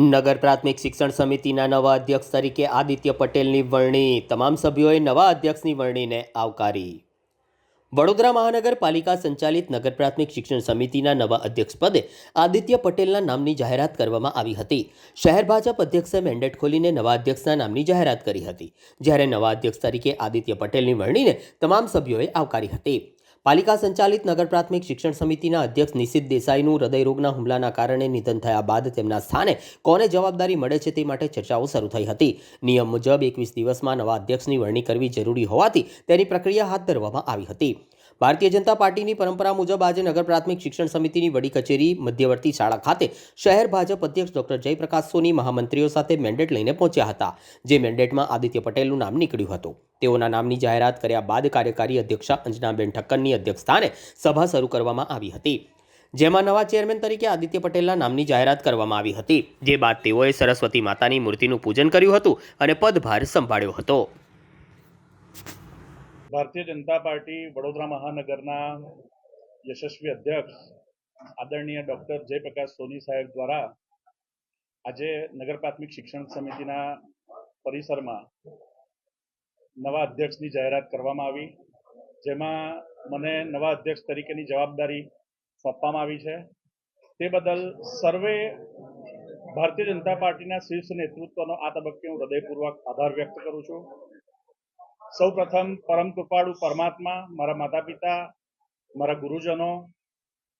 નગર પ્રાથમિક શિક્ષણ સમિતિના નવા અધ્યક્ષ તરીકે આદિત્ય પટેલની વરણી. તમામ સભ્યોએ નવા અધ્યક્ષની વરણીને આવકારી. વડોદરા મહાનગરપાલિકા સંચાલિત નગર પ્રાથમિક શિક્ષણ સમિતિના નવા અધ્યક્ષ પદે આદિત્ય પટેલના નામની જાહેરાત કરવામાં આવી હતી. શહેર ભાજપ અધ્યક્ષે મેન્ડેટ ખોલીને નવા અધ્યક્ષના નામની જાહેરાત કરી હતી. જ્યારે નવા અધ્યક્ષ તરીકે આદિત્ય પટેલની વરણીને તમામ સભ્યોએ આવકારી હતી. પાલિકા સંચાલિત નગર પ્રાથમિક શિક્ષણ સમિતિના અધ્યક્ષ નિશિત દેસાઈનું હૃદયરોગના હુમલાના કારણે નિધન થયા બાદ તેમના સ્થાને કોને જવાબદારી મળે છે તે માટે ચર્ચાઓ શરૂ થઈ હતી. નિયમ મુજબ એકવીસ દિવસમાં નવા અધ્યક્ષની વરણી કરવી જરૂરી હોવાથી તેની પ્રક્રિયા હાથ ધરવામાં આવી હતી. ભારતીય જનતા પાર્ટીની પરંપરા મુજબ આજે નગર પ્રાથમિક શિક્ષણ સમિતિની વડી કચેરી, મધ્યવર્તી શાળા ખાતે શહેર ભાજપ અધ્યક્ષ ડોક્ટર જયપ્રકાશ સોની મહામંત્રીઓ સાથે મેન્ડેટ લઈને પહોંચ્યા હતા, જે મેન્ડેટમાં આદિત્ય પટેલનું નામ નીકળ્યું હતું. તેઓના નામની જાહેરાત કર્યા બાદ કાર્યકારી અધ્યક્ષા અંજનાબેન ઠક્કરની અધ્યક્ષસ્થાને સભા શરૂ કરવામાં આવી હતી. જેમાં નવા ચેરમેન તરીકે આદિત્ય પટેલના નામની જાહેરાત કરવામાં આવી હતી. જે બાદ તેઓએ સરસ્વતી માતાની મૂર્તિનું પૂજન કર્યું હતું અને પદભાર સંભાળ્યો હતો. ભારતીય જનતા પાર્ટી વડોદરા મહાનગરના યશસ્વી અધ્યક્ષ આદરણીય ડૉક્ટર જયપ્રકાશ સોની સાહેબ દ્વારા આજે નગર પ્રાથમિક શિક્ષણ સમિતિના પરિસરમાં નવા અધ્યક્ષની જાહેરાત કરવામાં આવી. જેમાં મને નવા અધ્યક્ષ તરીકેની જવાબદારી સોંપવામાં આવી છે. તે બદલ સર્વે ભારતીય જનતા પાર્ટીના શીર્ષ નેતૃત્વનો આ તબક્કે હું હૃદયપૂર્વક આભાર વ્યક્ત કરું છું. સૌ પ્રથમ પરમ કૃપાળુ પરમાત્મા, મારા માતા પિતા મારા ગુરુજનો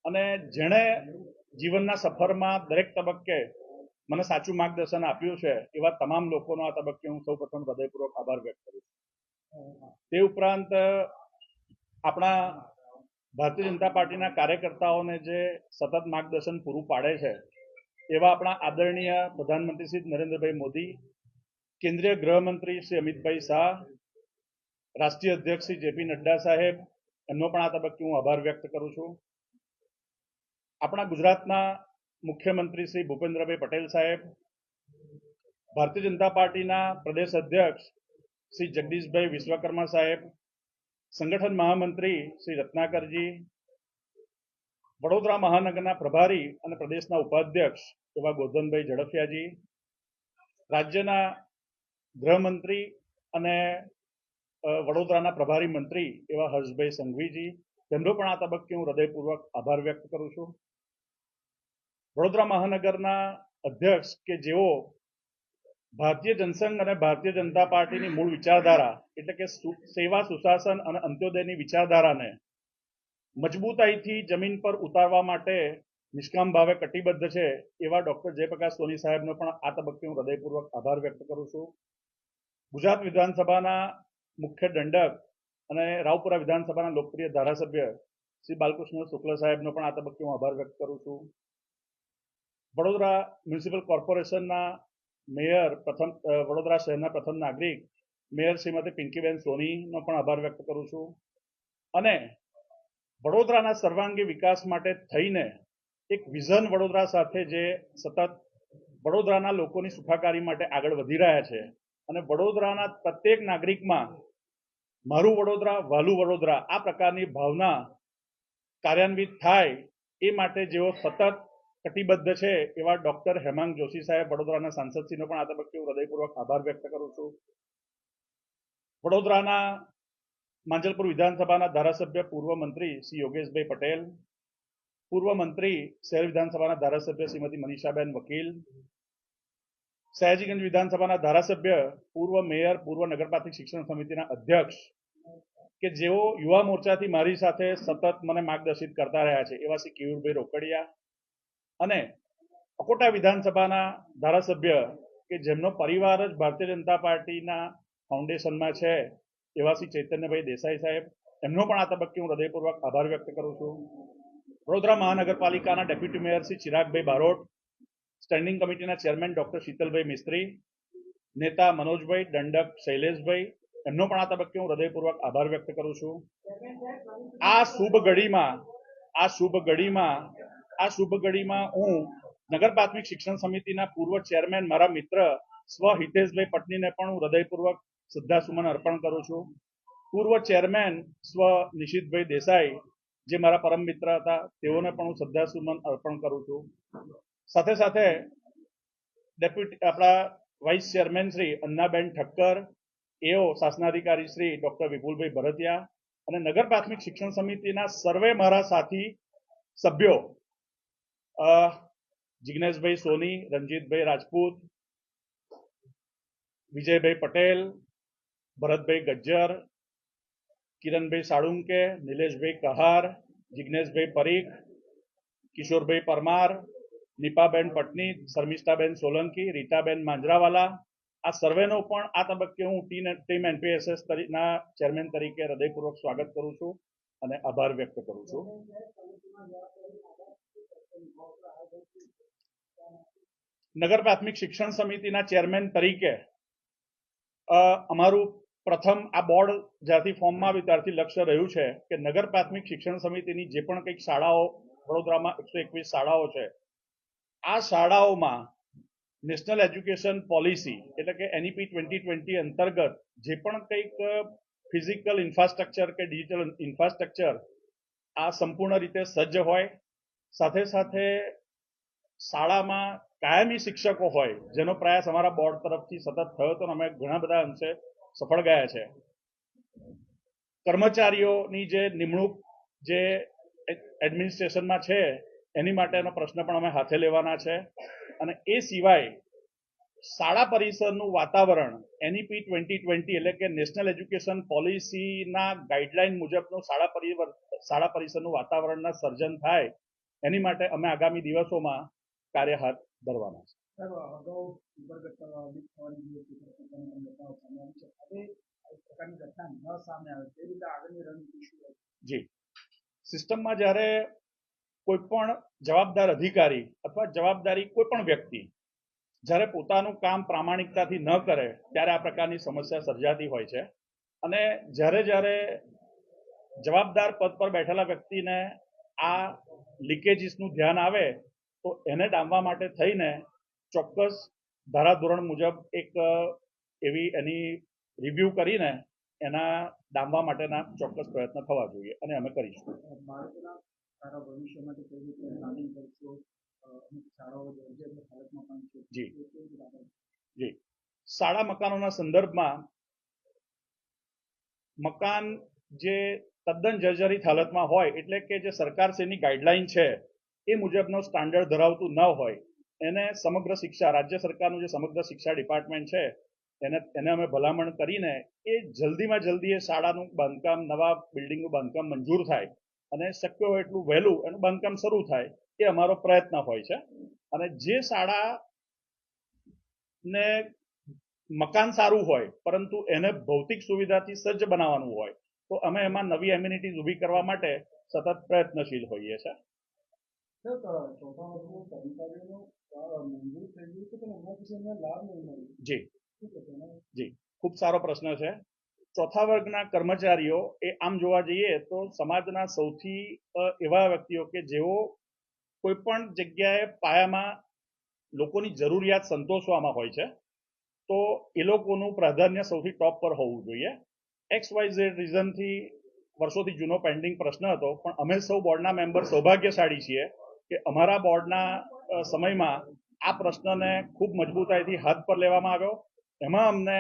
અને જેણે જીવનના સફરમાં દરેક તબક્કે મને સાચું માર્ગદર્શન આપ્યું છે એવા તમામ લોકોનો આ તબક્કે હું સૌ પ્રથમ હૃદયપૂર્વક આભાર વ્યક્ત કરું છું. તે ઉપરાંત, આપણા ભારતીય જનતા પાર્ટીના કાર્યકર્તાઓને જે સતત માર્ગદર્શન પૂરું પાડે છે, એવા આપણા આદરણીય પ્રધાનમંત્રી શ્રી નરેન્દ્રભાઈ મોદી, કેન્દ્રીય ગૃહમંત્રી શ્રી અમિતભાઈ શાહ, રાષ્ટ્રીય અધ્યક્ષ શ્રી જેપી નડ્ડા સાહેબ, એમનો પણ આ તબક્કે હું આભાર વ્યક્ત કરું છું. આપણા ગુજરાતના મુખ્યમંત્રી શ્રી ભૂપેન્દ્રભાઈ પટેલ સાહેબ, ભારતીય જનતા પાર્ટીના પ્રદેશ અધ્યક્ષ શ્રી જગદીશભાઈ વિશ્વકર્મા સાહેબ, સંગઠન મહામંત્રી શ્રી રત્નાકરજી, વડોદરા મહાનગરના પ્રભારી અને પ્રદેશના ઉપાધ્યક્ષ એવા ગોધનભાઈ ઝડફિયાજી રાજ્યના ગૃહમંત્રી અને વડોદરાના પ્રભારી મંત્રી એવા હર્ષભાઈ સંઘવીજી, તેમનો પણ આ તબક્કે હું હૃદયપૂર્વક આભાર વ્યક્ત કરું છું. વડોદરા મહાનગરના અધ્યક્ષ કે જેઓ ભારતીય જનસંઘ અને ભારતીય જનતા પાર્ટીની મૂળ વિચારધારા એટલે કે સેવા સુશાસન અને અંત્યોદયની વિચારધારાને મજબૂતાઈથી જમીન પર ઉતારવા માટે નિષ્કામ ભાવે કટિબદ્ધ છે એવા ડોક્ટર જયપ્રકાશ સોની સાહેબનો પણ આ તબક્કે હું હૃદયપૂર્વક આભાર વ્યક્ત કરું છું. ગુજરાત વિધાનસભાના મુખ્ય દંડક અને રાવપુરા વિધાનસભાના લોકપ્રિય ધારાસભ્ય શ્રી બાલકૃષ્ણ શુક્લ સાહેબનો પણ આ તબક્કે હું આભાર વ્યક્ત કરું છું. વડોદરા મ્યુનિસિપલ કોર્પોરેશનના મેયર, પ્રથમ વડોદરા શહેરના પ્રથમ નાગરિક, મેયર શ્રીમતી પિંકીબેન સોનીનો પણ આભાર વ્યક્ત કરું છું. અને વડોદરાના સર્વાંગી વિકાસ માટે થઈને એક વિઝન વડોદરા સાથે જે સતત વડોદરાના લોકોની સુખાકારી માટે આગળ વધી રહ્યા છે. અને વડોદરાના પ્રત્યેક નાગરિકમાં મારું વડોદરા, વાલું વડોદરા આ પ્રકારની ભાવના કાર્યાન્વિત થાય એ માટે જેઓ સતત કટિબદ્ધ છે એવા ડોક્ટર હેમાંગ જોશી સાહેબ. વડોદરાના સાંસદશ્રીનો પણ આ તબક્કે હું હૃદયપૂર્વક આભાર વ્યક્ત કરું છું. વડોદરાના માંજલપુર વિધાનસભાના ધારાસભ્ય પૂર્વ મંત્રી શ્રી યોગેશભાઈ પટેલ, પૂર્વ મંત્રી શહેર વિધાનસભાના ધારાસભ્ય શ્રીમતી મનીષાબેન વકીલ, સયાજીગંજ વિધાનસભાના ધારાસભ્ય પૂર્વ મેયર, પૂર્વ નગર પ્રાથમિક શિક્ષણ સમિતિના અધ્યક્ષ, કે જેઓ યુવા મોરચાથી મારી સાથે સતત મને માર્ગદર્શિત કરતા રહ્યા છે. એવા શ્રી કેયુરભાઈ રોકડિયા અને અકોટા વિધાનસભાના ધારાસભ્ય કે જેમનો પરિવાર જ ભારતીય જનતા પાર્ટીના ફાઉન્ડેશનમાં છે, એવા શ્રી ચૈતન્યભાઈ દેસાઈ સાહેબ, એમનો પણ આ તબક્કે હું હૃદયપૂર્વક આભાર વ્યક્ત કરું છું. વડોદરા મહાનગરપાલિકાના deputy mayor Shri Chiragbhai Barot, standing કમિટીના ચેરમેન ડોક્ટર શીતલભાઈ મિસ્ત્રી, નેતા મનોજભાઈ દંડક શૈલેષભાઈ, એમનો પણ આ તબક્કે હું હૃદયપૂર્વક આભાર વ્યક્ત કરું છું. આ શુભ ઘડીમાં, આ શુભ ઘડીમાં આ શુભ ઘડીમાં હું નગર પ્રાથમિક શિક્ષણ સમિતિના પૂર્વ ચેરમેન મારા મિત્ર સ્વ હિતેશભાઈ પટનીને પણ હું હૃદયપૂર્વક શ્રદ્ધાસુમન અર્પણ કરું છું. પૂર્વ ચેરમેન સ્વ નિશિતભાઈ દેસાઈ, જે મારા પરમ મિત્ર હતા, તેઓને પણ હું શ્રદ્ધાસુમન અર્પણ કરું છું. સાથે સાથે ડેપ્યુટી, આપણા vice chairman Shri Annaben Thakkar, A O શાસનાધિકારી Shri doctor વિપુલભાઈ ભરતિયા અને નગર પ્રાથમિક શિક્ષણ સમિતિના સર્વે મારા સાથી સભ્યો જિગ્નેશભાઈ સોની રણજીતભાઈ રાજપૂત વિજયભાઈ પટેલ ભરતભાઈ ગજ્જર કિરણભાઈ સાળુંકે નિલેશભાઈ કહાર જિગ્નેશભાઈ પરીખ કિશોરભાઈ પરમાર નીપાબેન પટની શર્મિષ્ઠાબેન સોલંકી રીટાબેન માંજરાવાલા આ સર્વેનો પણ આ તબક્કે હું ટીમ એનપીએસએસ ના ચેરમેન તરીકે હૃદયપૂર્વક સ્વાગત કરું છું અને આભાર વ્યક્ત કરું છું. નગર પ્રાથમિક શિક્ષણ સમિતિના ચેરમેન તરીકે અમારું પ્રથમ આ બોર્ડ જ્યારથી ફોર્મમાં આવ્યું ત્યારથી લક્ષ્ય રહ્યું છે કે નગર પ્રાથમિક શિક્ષણ સમિતિની જે પણ કંઈક શાળાઓ, વડોદરામાં એકસો એકવીસ શાળાઓ છે, આ શાળાઓમાં નેશનલ એજ્યુકેશન પોલિસી એટલે કે એનઈપી ટ્વેન્ટી ટ્વેન્ટી અંતર્ગત જે પણ કંઈક ફિઝિકલ ઇન્ફ્રાસ્ટ્રક્ચર કે ડિજિટલ ઇન્ફ્રાસ્ટ્રક્ચર આ સંપૂર્ણ રીતે સજ્જ હોય. સાથે સાથે શાળામાં કાયમી શિક્ષકો હોય, જેનો પ્રયાસ અમારા બોર્ડ તરફથી સતત થયો હતો અમે ઘણા બધા અંશે સફળ ગયા છે. કર્મચારીઓની જે નિમણૂક જે એડમિનિસ્ટ્રેશનમાં છે, એની માટેનો પ્રશ્ન પણ અમે હાથે લેવાના છે. અને એ સિવાય શાળા પરિસરનું વાતાવરણ એનઈપી ટ્વેન્ટી ટ્વેન્ટી એટલે કે નેશનલ એજ્યુકેશન પોલિસીના ગાઈડલાઈન મુજબનું શાળા પરિવર શાળા પરિસરનું વાતાવરણના સર્જન થાય, એની માટે અમે આગામી દિવસોમાં કાર્ય હાથ ધરવાના. છે જી. સિસ્ટમમાં જ્યારે કોઈ પણ જવાબદાર અધિકારી અથવા જવાબદારી કોઈ પણ વ્યક્તિ જ્યારે પોતાનું કામ પ્રામાણિકતાથી ન કરે ત્યારે આ પ્રકારની સમસ્યા સર્જાતી હોય છે. અને જ્યારે જ્યારે જવાબદાર પદ પર બેઠેલા વ્યક્તિને આ લીકેજીસનું ધ્યાન આવે તો એને ડામવા માટે થઈને ચોક્કસ ધારાધોરણ મુજબ એક એવી એની રિવ્યૂ કરીને એના ડામવા માટેના ચોક્કસ પ્રયત્ન થવા જોઈએ અને અમે કરીશું જી. જી શાળા મકાનોના સંદર્ભમાં મકાન જે તદ્દન જર્જરિત હાલતમાં હોય એટલે કે જે સરકારશ્રીની ગાઈડલાઈન છે એ મુજબનો સ્ટાન્ડર્ડ ધરાવતું ન હોય, એને સમગ્ર શિક્ષા, રાજ્ય સરકારનું જે સમગ્ર શિક્ષા ડિપાર્ટમેન્ટ છે, એને એને અમે ભલામણ કરીને એ જલ્દીમાં જલ્દી એ શાળાનું બાંધકામ, નવા બિલ્ડિંગનું બાંધકામ મંજૂર થાય અને શક્ય હોય એટલું વહેલું એનું બાંધકામ શરૂ થાય એ અમારો પ્રયત્ન હોય છે. અને જે શાળા ને મકાન સારું હોય, પરંતુ એને ભૌતિક સુવિધાથી સજ્જ બનાવવાનું હોય, તો અમે એમાં નવી એમ્યુનિટીઝ ઊભી કરવા માટે સતત પ્રયત્નશીલ હોઈએ છીએ. જી. એના ખૂબ સારો પ્રશ્ન છે. ચોથા વર્ગના કર્મચારીઓ એ આમ જોવા જઈએ તો સમાજના સૌથી એવા વ્યક્તિઓ કે જેઓ કોઈ પણ જગ્યાએ પાયામાં લોકોની જરૂરિયાત સંતોષવામાં હોય છે તો એ લોકોનું પ્રાધાન્ય સૌથી ટોપ પર હોવું જોઈએ. એક્સ વાય ઝેડ રીઝનથી વર્ષોથી જૂનો પેન્ડિંગ પ્રશ્ન હતો પણ અમે સૌ બોર્ડના મેમ્બર સૌભાગ્યશાળી છીએ. કે અમારા બોર્ડના સમયમાં આ પ્રશ્નને ખૂબ મજબૂતાઈથી હાથ પર લેવામાં આવ્યો. એમાં અમને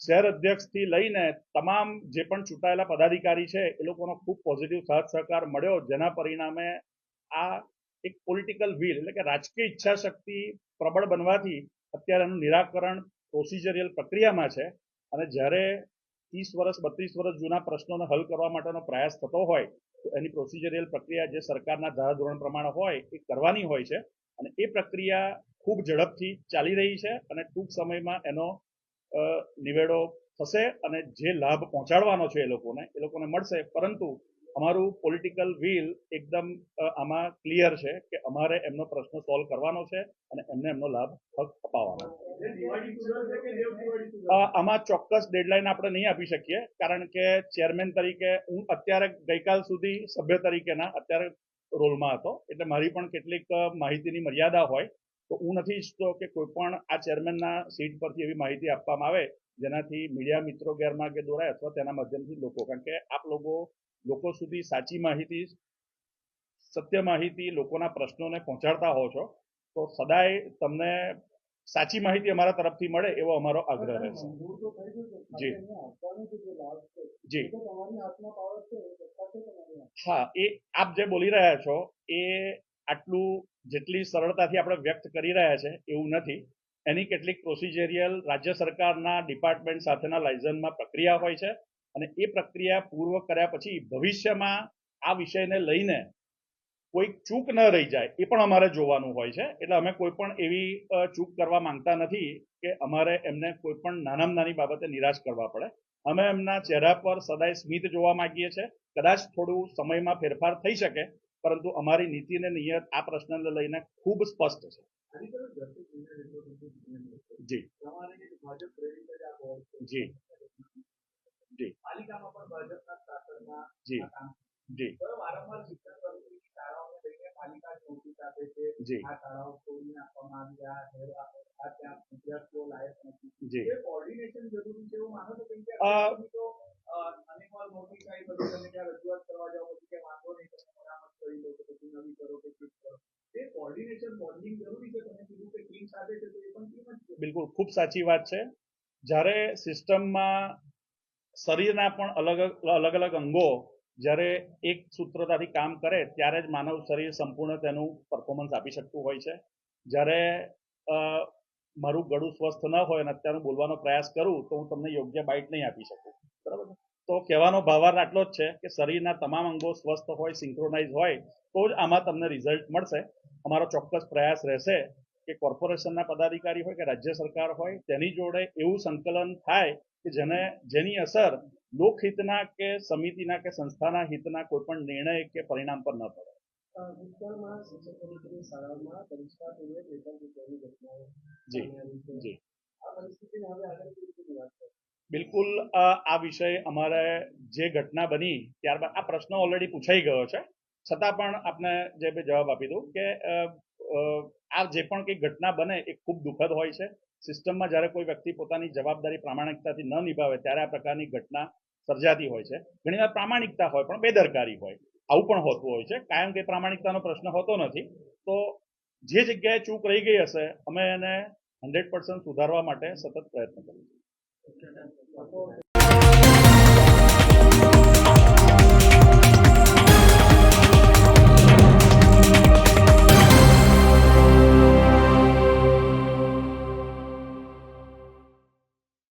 શહેર અધ્યક્ષથી લઈને તમામ જે પણ ચૂંટાયેલા પદાધિકારી છે, એ લોકોનો ખૂબ પોઝિટિવ સાથ સહકાર મળ્યો, જેના પરિણામે આ એક પોલિટિકલ વ્હીલ એટલે કે રાજકીય ઈચ્છા શક્તિ પ્રબળ બનવાથી અત્યારે એનું નિરાકરણ પ્રોસિજરિયલ પ્રક્રિયામાં છે. અને જ્યારે ત્રીસ વર્ષ, બત્રીસ વર્ષ જૂના પ્રશ્નોને હલ કરવા માટેનો પ્રયાસ થતો હોય એની પ્રોસિજરિયલ પ્રક્રિયા જે સરકારના ધારાધોરણ પ્રમાણે હોય, એ કરવાની હોય છે. અને એ પ્રક્રિયા ખૂબ ઝડપથી ચાલી રહી છે અને ટૂંક સમયમાં એનો નિવેડો થશે અને જે લાભ પહોંચાડવાનો છે એ લોકોને એ લોકોને મળશે. પરંતુ અમારું પોલિટિકલ વ્હીલ એકદમ આમાં ક્લિયર છે કે અમારે એમનો પ્રશ્ન સોલ્વ કરવાનો છે અને એમને એમનો લાભ હક અપાવવાનો છે. આમાં ચોક્કસ ડેડલાઇન આપણે નહીં આપી શકીએ કારણ કે ચેરમેન તરીકે હું અત્યારે ગઈકાલ સુધી સભ્ય તરીકેના અત્યારે રોલમાં હતો એટલે મારી પણ કેટલીક માહિતીની મર્યાદા હોય તો હું નથી ઈચ્છતો કે કોઈ પણ આ ચેરમેનના સીટ પરથી એવી માહિતી આપવામાં આવે જેનાથી મીડિયા મિત્રો ગેરમાર્ગે દોરાય અથવા તેના માધ્યમથી લોકો. કારણ કે આપ લોકો લોકો સુધી સાચી માહિતી સત્ય માહિતી લોકોના પ્રશ્નોને પહોંચાડતા હો છો તો સદાય તમને સાચી માહિતી અમારા તરફથી મળે એવો અમારો આગ્રહ રહેશે જી. જે. હા એ આપ જે બોલી રહ્યા છો એ આટલું જેટલી સરળતાથી આપણે વ્યક્ત કરી રહ્યા છે એવું નથી એની કેટલીક પ્રોસિજરિયલ રાજ્ય સરકારના ડિપાર્ટમેન્ટ સાથેના લાયસન્સમાં પ્રક્રિયા હોય છે અને એ પ્રક્રિયા પૂર્વ કર્યા પછી ભવિષ્યમાં આ વિષયને લઈને કોઈ ચૂક ન રહી જાય એ પણ અમારે જોવાનું હોય છે. એટલે અમે કોઈ પણ એવી ચૂક કરવા માંગતા નથી કે અમારે એમને કોઈ પણ નાનામાં નાની બાબતે નિરાશ કરવા પડે. અમે એમના ચહેરા પર સદાય સ્મિત જોવા માંગીએ છીએ. કદાચ થોડું સમયમાં ફેરફાર થઈ શકે પરંતુ અમારી નીતિ અને નિયત આ પ્રશ્નને લઈને ખૂબ સ્પષ્ટ છે. જી જી. જી પાલિકામાં પણ ભાજપના શાસનમાં જી આ કામ જી તો વારંવાર શિક્ષણ સમિતિની શાળાઓને લઈને પાલિકા જ નોટિસ આપે છે જી આ શાળાઓ તોડી નાખવામાં આવી આ શહેર આ ત્યાં વિદ્યાર્થીઓ લાયક નથી જી એ કોર્ડિનેશન જરૂરી છે એવું માનો છો કેમ કે અ, અત્યાર સુધી તો અ, અનેકવાર નોટિસ આવી પછી તમે ત્યાં રજૂઆત કરવા જાઓ પછી કે વાંધો નહીં તમે મરામત કરી લો કે પછી નવી કરો કે ફિટ કરો. એ કોર્ડિનેશન બોન્ડિંગ જરૂરી છે, તમે કીધું કે ટીમ સાથે છે, તો એ પણ ટીમ જ બિલકુલ, ખૂબ સાચી વાત છે. જ્યારે સિસ્ટમમાં શરીરના પણ અલગ અલગ અલગ અંગો જ્યારે એક સૂત્રતાથી કામ કરે, ત્યારે જ માનવ શરીર સંપૂર્ણ તેનું પરફોર્મન્સ આપી શકતું હોય છે. જ્યારે મારું ગળું સ્વસ્થ ન હોય અને અત્યારે બોલવાનો પ્રયાસ કરું, તો હું તમને યોગ્ય બાઇટ નહીં આપી શકું. બરાબર? તો કહેવાનો ભાવાર્થ આટલો જ છે કે શરીરના તમામ અંગો સ્વસ્થ હોય સિંક્રોનાઇઝ હોય તો જ આમાં તમને રિઝલ્ટ મળશે. અમારો ચોક્કસ પ્રયાસ રહેશે કે કોર્પોરેશનના પદાધિકારી હોય કે રાજ્ય સરકાર હોય તેની જોડે એવું સંકલન થાય કે જેને જેની અસર લોકહિતના કે સમિતિના કે સંસ્થાના હિતના કોઈ પણ નિર્ણય કે પરિણામ પર ન પડે. શાળાઓમાં ઘટનાઓ જી. જી. આ પરિસ્થિતિને હવે આગળ કેવી રીતે નિવારણ કરશો? બિલકુલ આ વિષય અમારે જે ઘટના બની ત્યારબાદ આ પ્રશ્ન ઓલરેડી પૂછાઈ ગયો છે. છતાં પણ આપને જે જવાબ આપી દઉં કે આ જે પણ કંઈ ઘટના બને એ ખૂબ દુઃખદ હોય છે. સિસ્ટમમાં જ્યારે કોઈ વ્યક્તિ પોતાની જવાબદારી પ્રામાણિકતાથી ન નિભાવે ત્યારે આ પ્રકારની ઘટના સર્જાતી હોય છે. ઘણીવાર પ્રામાણિકતા હોય પણ બેદરકારી હોય. આવું પણ હોતું હોય છે. કાયમ કે પ્રામાણિકતાનો પ્રશ્ન હોતો નથી. તો જે જગ્યાએ ચૂક રહી ગઈ હશે, અમે એને હંડ્રેડ સુધારવા માટે સતત પ્રયત્ન કરીશું. 现在我说